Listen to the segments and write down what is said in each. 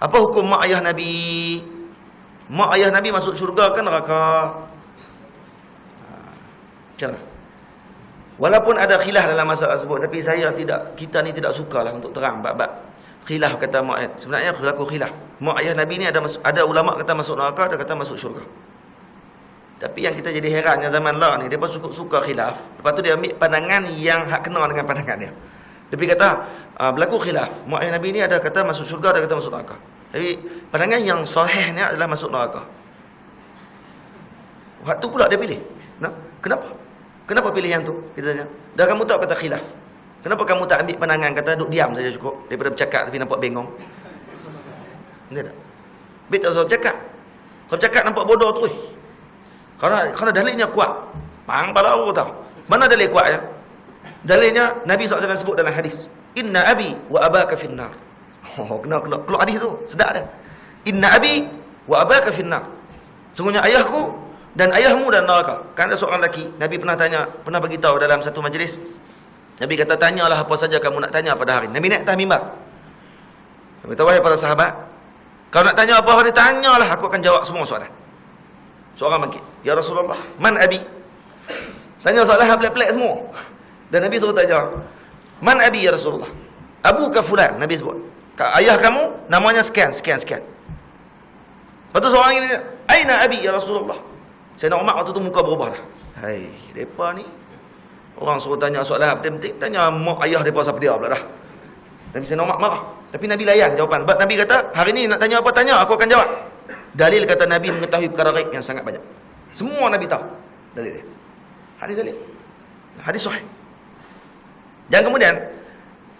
Apa hukum mak ayah Nabi? Mak ayah Nabi masuk syurga kan neraka? Ha, macam mana? Walaupun ada khilaf dalam masalah tersebut tapi saya tidak kita ni tidak sukalah untuk terang bab-bab khilaf kata mak ayah. Sebenarnya berlaku khilaf. Mak ayah Nabi ni ada ada ulama kata masuk neraka, ada kata masuk syurga. Tapi yang kita jadi herannya zaman lah ni dia pun suka, suka khilaf. Lepas tu dia ambil pandangan yang hak kena dengan pandangan dia. Dia kata uh, berlaku khilaf. Mak ayah Nabi ni ada kata masuk syurga, ada kata masuk neraka. Tapi pandangan yang sahihnya adalah masuk neraka. Waktu pula dia pilih. Nah, kenapa? Kenapa pilih yang tu? Kita tanya. Dah kamu tahu kata khilaf. Kenapa kamu tak ambil pandangan kata duduk diam saja cukup daripada bercakap tapi nampak bengong? Enggak tak? Bet tak usah bercakap. Kalau bercakap nampak bodoh terus. Karena karena dalilnya kuat. Pang pada Allah tahu. Mana dalil kuatnya? Dalilnya Nabi SAW sebut dalam hadis. Inna abi wa abaka finnar. Oh, kena keluar, keluar hadis tu. Sedap dah. Inna abi wa abaka finnar. Sungguhnya ayahku dan ayahmu dan neraka. Kan ada seorang lelaki, Nabi pernah tanya, pernah bagi tahu dalam satu majlis. Nabi kata, tanyalah apa saja kamu nak tanya pada hari. Nabi naik atas mimbar. Nabi wahai para sahabat, kalau nak tanya apa hari, tanyalah, aku akan jawab semua soalan. Seorang bangkit, Ya Rasulullah, man abi? Tanya soalan pelik-pelik semua. Dan Nabi suruh tanya, man abi ya Rasulullah? Abu ka fulan, Nabi sebut. Ayah kamu, namanya sekian, sekian, sekian. Lepas tu seorang ini, Aina abi ya Rasulullah? Saya nak Umar waktu tu muka berubah dah. Hai, depa ni orang suruh tanya soalan penting-penting, tanya mak ayah depa siapa dia pula dah. Nabi Sayyidina Umar marah. Tapi Nabi layan jawapan. Sebab Nabi kata, hari ni nak tanya apa tanya, aku akan jawab. Dalil kata Nabi mengetahui perkara gaib yang sangat banyak. Semua Nabi tahu. Dalil dia. Hadis dalil. Hadis sahih. Dan kemudian,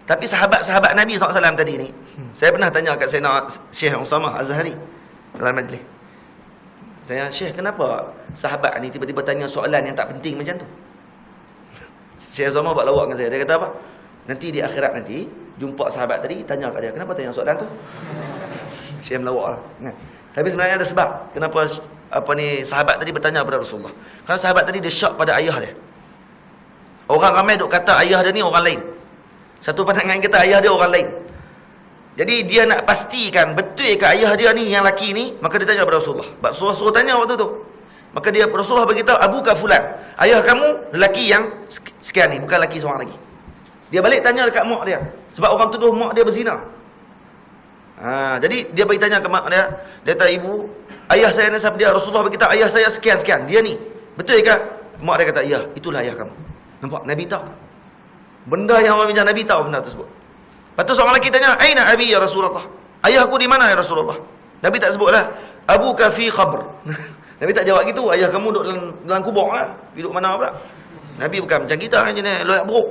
tapi sahabat-sahabat Nabi SAW tadi ni, saya pernah tanya kat Sayyidina Syekh Usama Azhari dalam majlis. Tanya, Syekh kenapa sahabat ni tiba-tiba tanya soalan yang tak penting macam tu? Syekh Zama buat lawak dengan saya. Dia kata apa? Nanti di akhirat nanti, jumpa sahabat tadi, tanya kat dia, kenapa tanya soalan tu? Syekh melawak lah. Kan? Tapi sebenarnya ada sebab. Kenapa apa ni sahabat tadi bertanya kepada Rasulullah. Kerana sahabat tadi dia syak pada ayah dia. Orang ramai duk kata ayah dia ni orang lain. Satu pandangan kata ayah dia orang lain. Jadi dia nak pastikan betul ke ayah dia ni yang laki ni, maka dia tanya kepada Rasulullah. Rasulullah suruh tanya waktu tu. Maka dia Rasulullah beritahu Abu Kafulan, ayah kamu lelaki yang sekian ni, bukan lelaki seorang lagi. Dia balik tanya dekat mak dia. Sebab orang tuduh mak dia berzina. Ha, jadi dia bagi tanya ke mak dia, dia kata ibu, ayah saya ni siapa dia? Rasulullah beritahu ayah saya sekian-sekian, dia ni. Betul ke? Mak dia kata, "Ya, itulah ayah kamu." Nampak Nabi tahu. Benda yang orang bincang Nabi tahu benda tersebut. Tu seorang lelaki tanya, Aina Abi ya Rasulullah? Ayahku di mana ya Rasulullah? Nabi tak sebutlah. Abu kafi khabr. Nabi tak jawab gitu. Ayah kamu duduk dalam, dalam kubur kan? Duduk mana pula? Nabi bukan macam kita kan jenis loyak buruk.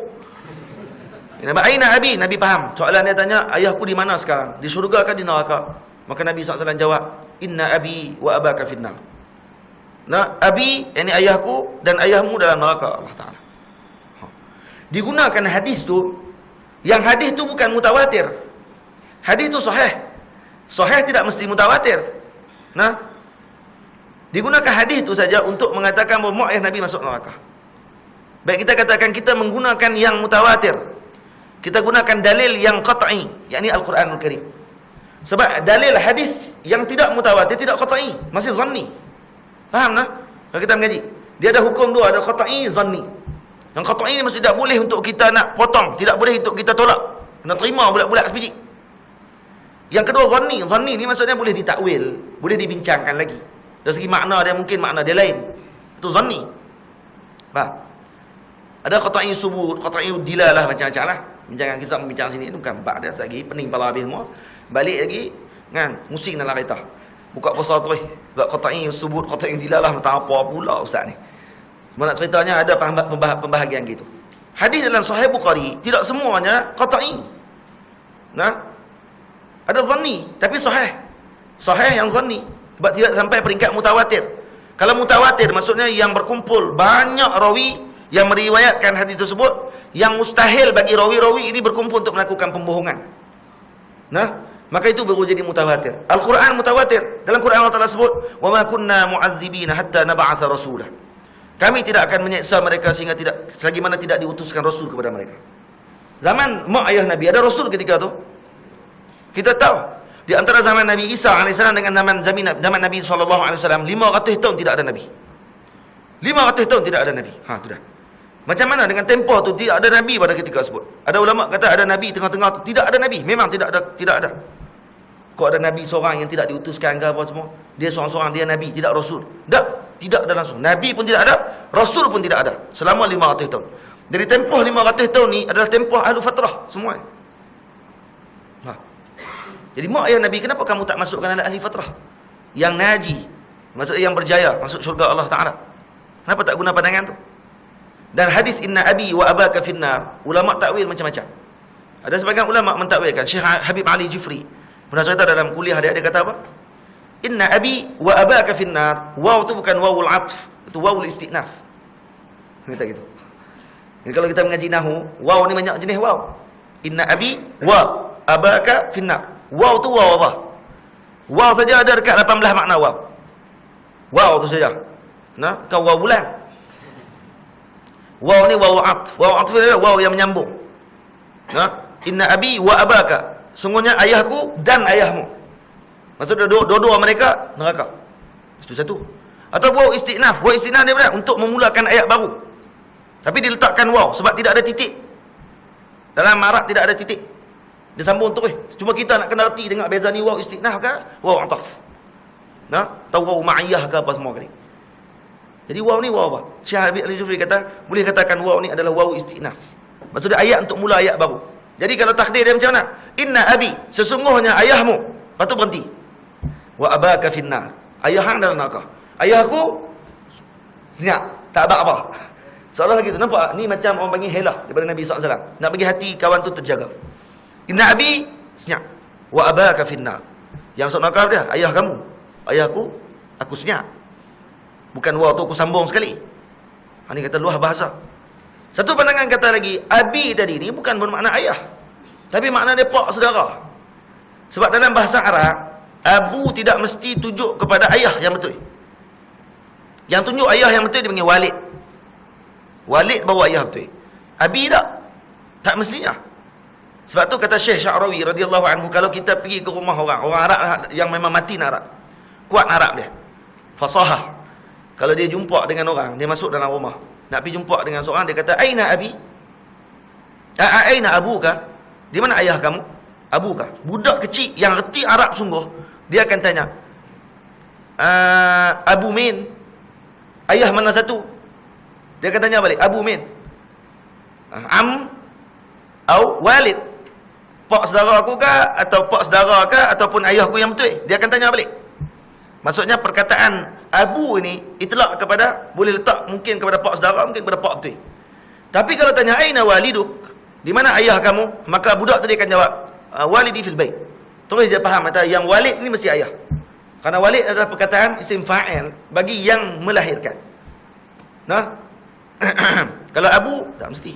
Nabi Aina Abi? Nabi faham. Soalan dia tanya, ayahku di mana sekarang? Di syurga kan di neraka? Maka Nabi SAW jawab, Inna Abi wa abaka finnar. Nah, Abi, ini ayahku dan ayahmu dalam neraka Allah Ta'ala. Digunakan hadis tu yang hadis tu bukan mutawatir. Hadis tu sahih. Sahih tidak mesti mutawatir. Nah. Digunakan hadis tu saja untuk mengatakan bahawa mu'ayah Nabi masuk neraka. Baik kita katakan kita menggunakan yang mutawatir. Kita gunakan dalil yang qat'i, yakni Al-Quranul Karim. Sebab dalil hadis yang tidak mutawatir tidak qat'i, masih zanni. Faham tak? Kalau kita mengaji, dia ada hukum dua, ada qat'i, zanni. Yang qat'i ini mesti tidak boleh untuk kita nak potong, tidak boleh untuk kita tolak. Kena terima bulat-bulat sebiji. Yang kedua zanni, zanni ni maksudnya boleh ditakwil, boleh dibincangkan lagi. Dari segi makna dia mungkin makna dia lain. Itu zanni. Faham? Ada qat'i subut, qat'i dilalah macam-macam lah. Jangan kita membincang sini, itu bukan bab dia lagi, pening kepala habis semua. Balik lagi, kan, musing dalam kereta. Buka pasal tu, buat qat'i subut, qat'i dilalah, tak apa pula ustaz ni. Mana ceritanya ada pembahagian gitu. Hadis dalam Sahih Bukhari tidak semuanya qat'i. Nah. Ada dhanni tapi sahih. Sahih yang dhanni sebab tidak sampai peringkat mutawatir. Kalau mutawatir maksudnya yang berkumpul banyak rawi yang meriwayatkan hadis tersebut yang mustahil bagi rawi-rawi ini berkumpul untuk melakukan pembohongan. Nah, maka itu baru jadi mutawatir. Al-Quran mutawatir. Dalam Quran Allah Taala sebut, "Wa ma kunna mu'adzibina hatta nab'atha rasulah." Kami tidak akan menyeksa mereka sehingga tidak selagi mana tidak diutuskan rasul kepada mereka. Zaman mak ayah Nabi ada rasul ketika tu. Kita tahu. Di antara zaman Nabi Isa AS dengan zaman zaman Nabi SAW, 500 tahun tidak ada Nabi. 500 tahun tidak ada Nabi. Ha, tu dah. Macam mana dengan tempoh tu tidak ada Nabi pada ketika tersebut? Ada ulama kata ada Nabi tengah-tengah tu. Tidak ada Nabi. Memang tidak ada. Tidak ada. Kok ada Nabi seorang yang tidak diutuskan ke apa semua? Dia seorang-seorang, dia Nabi, tidak Rasul. Tak. Tidak ada langsung. Nabi pun tidak ada. Rasul pun tidak ada. Selama 500 tahun. Jadi tempoh 500 tahun ni adalah tempoh ahlu fatrah. Semua. Ha. Jadi mak ayah Nabi, kenapa kamu tak masukkan anak ahli fatrah? Yang naji. Maksudnya yang berjaya. Masuk syurga Allah Ta'ala. Kenapa tak guna pandangan tu? Dan hadis inna abi wa abaka finnar ulama takwil macam-macam. Ada sebagian ulama mentakwilkan Syekh Habib Ali Jufri pernah cerita dalam kuliah dia dia kata apa? Inna abi wa abaka finnar. Waw tu bukan wawul atf, itu wawul istinaf. Kata gitu. Jadi kalau kita mengaji nahu, waw ni banyak jenis waw. Inna abi wa abaka finnar. Waw tu waw apa? Waw saja ada dekat 18 makna waw. Waw tu saja. Nah, kau waw bulan. Waw ni waw atf. Waw atf ni waw yang menyambung. Ha? Inna abi wa abaka. Sungguhnya ayahku dan ayahmu. Maksudnya dua-dua mereka neraka. Itu satu. Atau waw istinaf. Waw istinaf ni benar untuk memulakan ayat baru. Tapi diletakkan waw sebab tidak ada titik. Dalam Arab tidak ada titik. Dia sambung eh. Cuma kita nak kena reti tengok beza ni waw istinaf ke waw ataf. Nah, tahu waw ma'iyah ke apa semua kali. Jadi waw ni waw apa? Syekh Habib Al-Jufri kata, boleh katakan waw ni adalah waw istinaf. Maksudnya ayat untuk mula ayat baru. Jadi kalau takdir dia macam mana? Inna abi, sesungguhnya ayahmu. Tu berhenti. Wa abaka finnar. Ayah hang dalam neraka. Ayahku senyap, tak ada apa. Seolah lagi tu nampak ni macam orang panggil helah daripada Nabi SAW. Nak bagi hati kawan tu terjaga. Inna abi senyap. Wa abaka finnar. Yang masuk neraka dia ayah kamu. Ayahku aku senyap. Bukan waw tu aku sambung sekali. Ha, kata luah bahasa. Satu pandangan kata lagi, abi tadi ni bukan bermakna ayah. Tapi makna dia pak saudara. Sebab dalam bahasa Arab, abu tidak mesti tunjuk kepada ayah yang betul. Yang tunjuk ayah yang betul dia panggil walid. Walid bawa ayah betul. Abi tak. Tak mestinya. Sebab tu kata Syekh Sya'rawi radhiyallahu anhu kalau kita pergi ke rumah orang, orang Arab yang memang mati Arab. Kuat Arab dia. Fasahah. Kalau dia jumpa dengan orang, dia masuk dalam rumah. Nak pergi jumpa dengan seorang, dia kata, Aina Abi? Aina Abu kah? Di mana ayah kamu? Abu kah? Budak kecil yang reti Arab sungguh, dia akan tanya, Abu Min? Ayah mana satu? Dia akan tanya balik, Abu Min? Am? Au? Walid? Pak saudara aku kah? Atau pak saudara kah? Ataupun ayahku yang betul? Dia akan tanya balik. Maksudnya perkataan abu ini itulah kepada boleh letak mungkin kepada pak saudara mungkin kepada pak betul. Tapi kalau tanya aina waliduk? Di mana ayah kamu? Maka budak tadi akan jawab ah, walidi fil bait. Terus dia faham kata yang walid ini mesti ayah. Karena walid adalah perkataan isim fa'il bagi yang melahirkan. Nah. kalau abu tak mesti.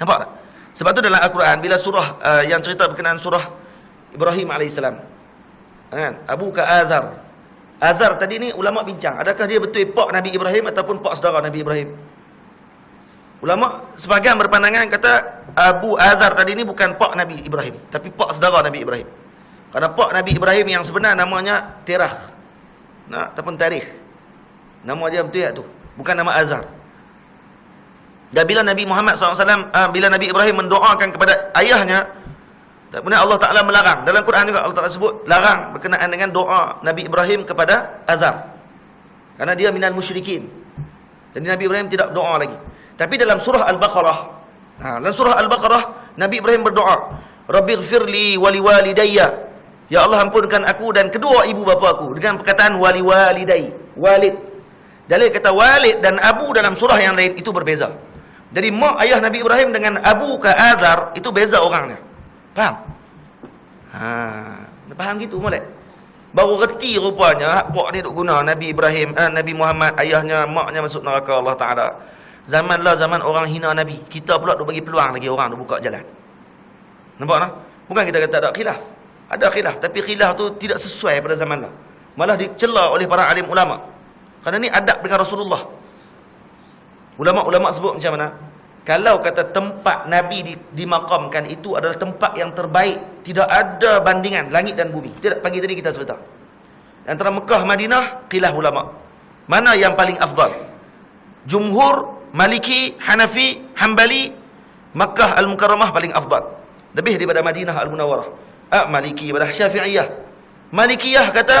Nampak tak? Sebab tu dalam Al-Quran bila surah uh, yang cerita berkenaan surah Ibrahim alaihissalam Kan? Abu ka Azar. Azar tadi ni ulama bincang, adakah dia betul pak Nabi Ibrahim ataupun pak saudara Nabi Ibrahim? Ulama sebagian berpandangan kata Abu Azar tadi ni bukan pak Nabi Ibrahim, tapi pak saudara Nabi Ibrahim. Karena pak Nabi Ibrahim yang sebenar namanya Terah. Nah, ataupun Tarikh. Nama dia betul ya tu. Bukan nama Azar. Dan bila Nabi Muhammad SAW, ah, bila Nabi Ibrahim mendoakan kepada ayahnya, benar Allah Ta'ala melarang. Dalam Quran juga Allah Ta'ala sebut larang berkenaan dengan doa Nabi Ibrahim kepada Azam. Karena dia minal musyrikin. Jadi Nabi Ibrahim tidak doa lagi. Tapi dalam surah Al-Baqarah. Ha, dalam surah Al-Baqarah, Nabi Ibrahim berdoa. Rabbi gfirli wali walidayya. Ya Allah ampunkan aku dan kedua ibu bapa aku. Dengan perkataan wali waliday. Walid. Dalil kata walid dan abu dalam surah yang lain itu berbeza. Jadi mak ayah Nabi Ibrahim dengan abu ke Azar itu beza orangnya. Faham? Ha, faham gitu molek. Baru reti rupanya hak ni duk guna Nabi Ibrahim, eh, Nabi Muhammad, ayahnya, maknya masuk neraka Allah Taala. Zamanlah zaman orang hina Nabi. Kita pula duk bagi peluang lagi orang duk buka jalan. Nampak tak? Bukan kita kata ada khilaf. Ada khilaf, tapi khilaf tu tidak sesuai pada zaman lah. Malah dicela oleh para alim ulama. Kerana ni adab dengan Rasulullah. Ulama-ulama sebut macam mana? Kalau kata tempat Nabi di, dimakamkan itu adalah tempat yang terbaik. Tidak ada bandingan langit dan bumi. Tidak, pagi tadi kita sebentar. Antara Mekah, Madinah, kilah ulama. Mana yang paling afdal? Jumhur, Maliki, Hanafi, Hanbali, Mekah Al-Mukarramah paling afdal. Lebih daripada Madinah Al-Munawarah. Ah, Maliki daripada Syafi'iyah. Malikiyah kata,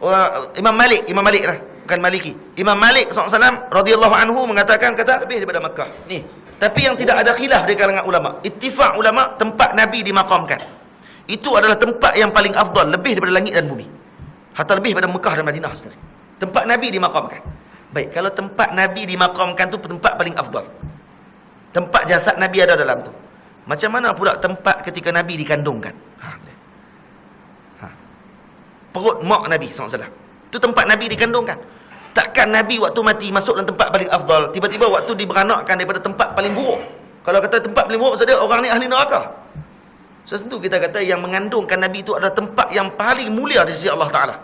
uh, Imam Malik, Imam Malik lah bukan Maliki. Imam Malik SAW radhiyallahu anhu mengatakan kata lebih daripada Mekah. Ni. Tapi yang tidak ada khilaf di kalangan ulama. Ittifaq ulama tempat Nabi dimakamkan. Itu adalah tempat yang paling afdal lebih daripada langit dan bumi. Hatta lebih daripada Mekah dan Madinah sendiri. Tempat Nabi dimakamkan. Baik, kalau tempat Nabi dimakamkan tu tempat paling afdal. Tempat jasad Nabi ada dalam tu. Macam mana pula tempat ketika Nabi dikandungkan? Ha. ha. Perut mak Nabi SAW. Itu tempat Nabi dikandungkan. Takkan Nabi waktu mati masuk dalam tempat paling afdal. Tiba-tiba waktu diberanakkan daripada tempat paling buruk. Kalau kata tempat paling buruk, maksudnya orang ni ahli neraka. So, tentu kita kata yang mengandungkan Nabi itu adalah tempat yang paling mulia di sisi Allah Ta'ala.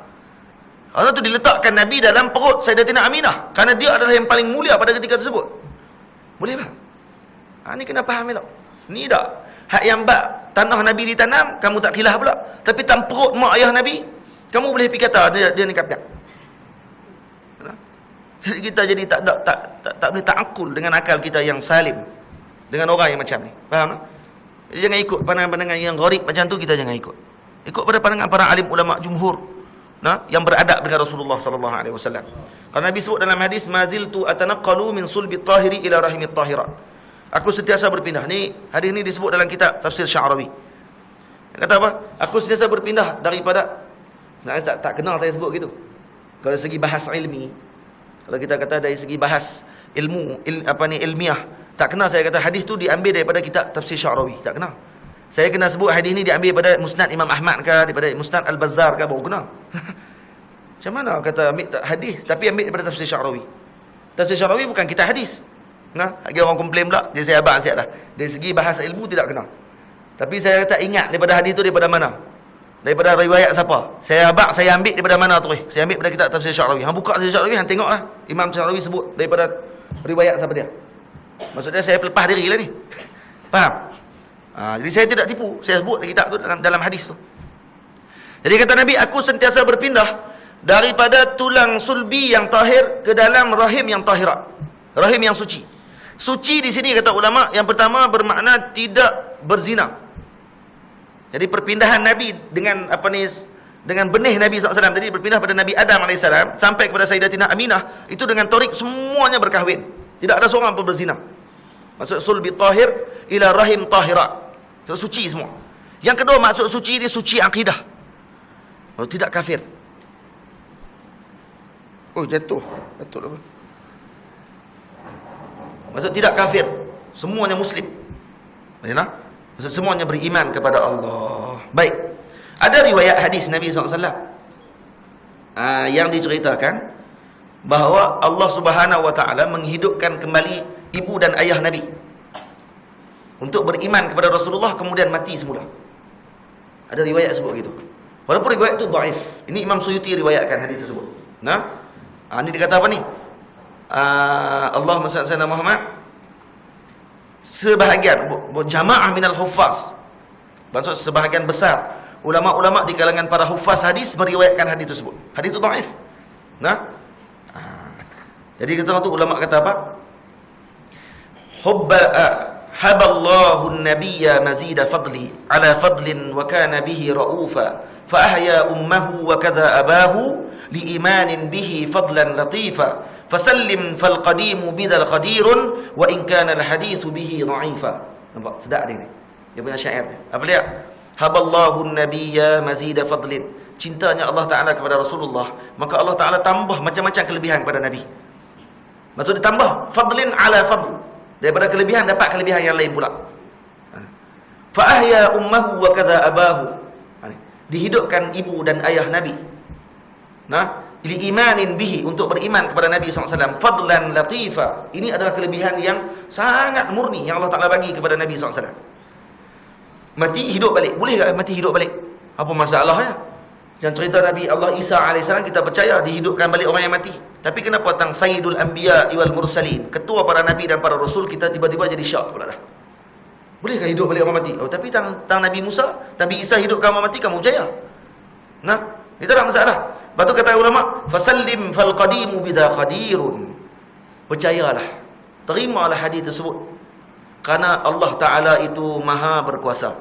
Allah itu diletakkan Nabi dalam perut Sayyidatina Aminah. Kerana dia adalah yang paling mulia pada ketika tersebut. Boleh tak? Ha, ni kena faham elok. Ni tak. Hak yang bak tanah Nabi ditanam, kamu tak kilah pula. Tapi tan perut mak ayah Nabi, kamu boleh pergi kata dia dia ni kafir. Jadi kita jadi tak tak tak tak, tak boleh takul dengan akal kita yang salim dengan orang yang macam ni. Faham tak? Jadi jangan ikut pandangan-pandangan yang gharib macam tu kita jangan ikut. Ikut pada pandangan para alim ulama jumhur. Nah, yang beradab dengan Rasulullah sallallahu alaihi wasallam. Karena Nabi sebut dalam hadis maziltu atanaqqalu min sulbi tahiri ila rahimi tahira. Aku sentiasa berpindah. Ni hadis ni disebut dalam kitab tafsir Sya'rawi. Kata apa? Aku sentiasa berpindah daripada nak tak, tak kenal saya sebut gitu. Kalau dari segi bahas ilmi, kalau kita kata dari segi bahas ilmu, il, apa ni ilmiah, tak kenal saya kata hadis tu diambil daripada kitab tafsir Sya'rawi, tak kenal. Saya kena sebut hadis ni diambil daripada Musnad Imam Ahmad ke, daripada Musnad Al-Bazzar ke, baru kenal. Macam mana kata ambil hadis tapi ambil daripada tafsir Sya'rawi. Tafsir Sya'rawi bukan kitab hadis. Nah, lagi orang komplain pula, jadi saya abang siap dah. Dari segi bahasa ilmu tidak kenal. Tapi saya tak ingat daripada hadis tu daripada mana. Daripada riwayat siapa? Saya abak saya ambil daripada mana tu? Saya ambil daripada kitab tafsir Syarawi. Hang buka tafsir Syarawi, hang tengoklah. Imam Syarawi sebut daripada riwayat siapa dia. Maksudnya saya pelepah diri lah ni. Faham? Ha, jadi saya tidak tipu. Saya sebut kitab tu dalam dalam hadis tu. Jadi kata Nabi, aku sentiasa berpindah daripada tulang sulbi yang tahir ke dalam rahim yang tahirat. Rahim yang suci. Suci di sini kata ulama, yang pertama bermakna tidak berzina. Jadi perpindahan Nabi dengan apa ni dengan benih Nabi SAW tadi berpindah pada Nabi Adam AS sampai kepada Sayyidatina Aminah itu dengan torik semuanya berkahwin. Tidak ada seorang pun berzina. Maksud sulbi tahir ila rahim tahira. So, suci semua. Yang kedua maksud suci dia suci akidah. Oh, tidak kafir. Oh jatuh. Jatuh apa? Maksud tidak kafir. Semuanya muslim. Mana? Maksud semuanya beriman kepada Allah. Baik. Ada riwayat hadis Nabi SAW uh, ah, yang diceritakan bahawa Allah Subhanahu Wa Taala menghidupkan kembali ibu dan ayah Nabi untuk beriman kepada Rasulullah kemudian mati semula. Ada riwayat sebut gitu. Walaupun riwayat itu dhaif. Ini Imam Suyuti riwayatkan hadis tersebut. Nah, uh, ini dikata apa ni? Uh, Allah Subhanahu Muhammad sebahagian jamaah minal huffaz. Maksud sebahagian besar ulama-ulama di kalangan para huffaz hadis meriwayatkan hadis tersebut. Hadis itu dhaif. Nah? Ha. jadi kita tu ulama kata apa? Hubba uh, haballahu an-nabiyya mazida fadli ala fadlin wa kana bihi raufa fa ahya ummuhu wa kadha abahu li imanin bihi fadlan latifa fasallim fal qadimu bidal qadirun wa in kana al hadithu bihi dha'ifa nampak? Sedap dia ni. Dia punya syair dia. Apa dia? Haballahu nabiyya mazida fadlin. Cintanya Allah taala kepada Rasulullah. Maka Allah taala tambah macam-macam kelebihan kepada nabi. Maksud dia tambah fadlin ala fadl. Daripada kelebihan dapat kelebihan yang lain pula. Ha. fa ahya ummuhu wa kadha abahu. Ha, dihidupkan ibu dan ayah nabi. Nah li imanin bihi untuk beriman kepada Nabi SAW fadlan latifa ini adalah kelebihan yang sangat murni yang Allah Ta'ala bagi kepada Nabi SAW mati hidup balik boleh tak mati hidup balik apa masalahnya Yang cerita Nabi Allah Isa AS kita percaya dihidupkan balik orang yang mati. Tapi kenapa tang Sayyidul Anbiya wal Mursalin, ketua para nabi dan para rasul kita tiba-tiba jadi syak pula dah. Bolehkah hidup balik orang mati? Oh, tapi tang, tang Nabi Musa, Nabi Isa hidupkan orang mati kamu percaya? Nah, itu tak masalah. Lepas kata ulama, fasallim fal qadimu bidha qadirun. Percayalah. Terimalah hadis tersebut. Karena Allah Taala itu Maha berkuasa.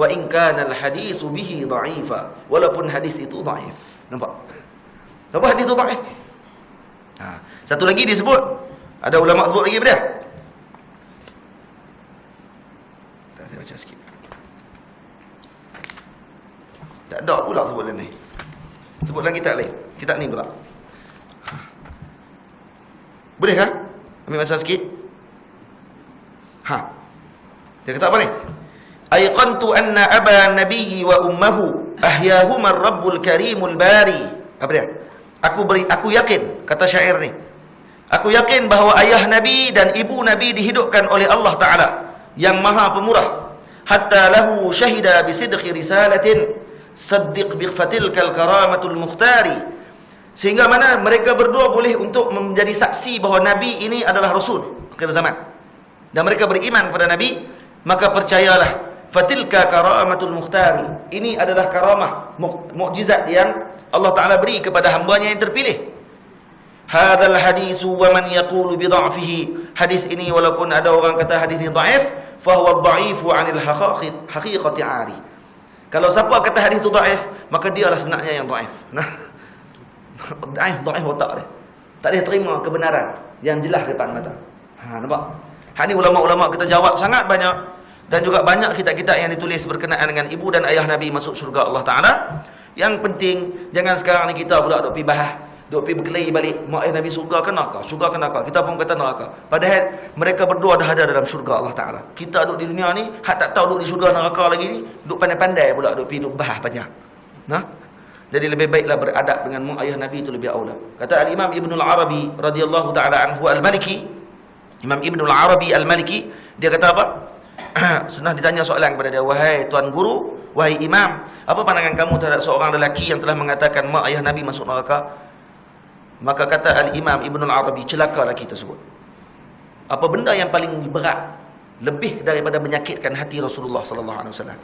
Wa in kana al hadisu bihi dha'ifa, walaupun hadis itu dhaif. Nampak? Apa hadis itu dhaif? Ha, satu lagi disebut ada ulama sebut lagi apa dia? Tak saya baca sikit. Tak ada pula sebut lain ni. Sebut lagi tak lain. Kitab ni pula. Boleh kah? Ambil masa sikit. Ha. Dia kata apa ni? Aiqantu anna aba nabiyyi wa ummuhu ahyahuma ar-rabbul karimul bari. Apa dia? Aku beri aku yakin kata syair ni. Aku yakin bahawa ayah nabi dan ibu nabi dihidupkan oleh Allah taala yang maha pemurah hatta lahu syahida bi sidqi risalatin saddiq bi fatilkal karamatul mukhtari sehingga mana mereka berdua boleh untuk menjadi saksi bahawa nabi ini adalah rasul akhir zaman dan mereka beriman kepada nabi maka percayalah fatilka karamatul mukhtari ini adalah karamah mukjizat yang Allah Taala beri kepada hamba-Nya yang terpilih. Hadzal hadis wa man yaqulu bi dha'fihi. Hadis ini walaupun ada orang kata hadis ini dhaif, fa huwa dha'ifu 'anil haqiqati 'ari. Kalau siapa kata hadis itu dhaif, maka dia adalah sebenarnya yang dhaif. Nah. dhaif dhaif otak dia. Tak boleh terima kebenaran yang jelas depan mata. Ha nampak? Ni ulama-ulama kita jawab sangat banyak dan juga banyak kitab-kitab yang ditulis berkenaan dengan ibu dan ayah Nabi masuk syurga Allah Taala. Yang penting jangan sekarang ni kita pula duk pi bahas, duk pi berkelahi balik mak ayah Nabi surga ke neraka, surga ke neraka. Kita pun kata neraka. Padahal mereka berdua dah ada dalam syurga Allah Taala. Kita duk di dunia ni hak tak tahu duk di syurga neraka lagi ni, duk pandai-pandai pula duk pi duk bahas banyak. Nah. Jadi lebih baiklah beradab dengan mak ayah Nabi itu lebih aula. Kata Al-Imam Ibnu Al-Arabi radhiyallahu taala anhu Al-Maliki, Imam Ibnu Al-Arabi Al-Maliki, dia kata apa? Senang ditanya soalan kepada dia, "Wahai tuan guru, wahai imam, apa pandangan kamu terhadap seorang lelaki yang telah mengatakan mak ayah Nabi masuk neraka?" Maka kata Al-Imam Ibnu Al-Arabi, "Celaka lelaki tersebut." Apa benda yang paling berat lebih daripada menyakitkan hati Rasulullah sallallahu alaihi wasallam?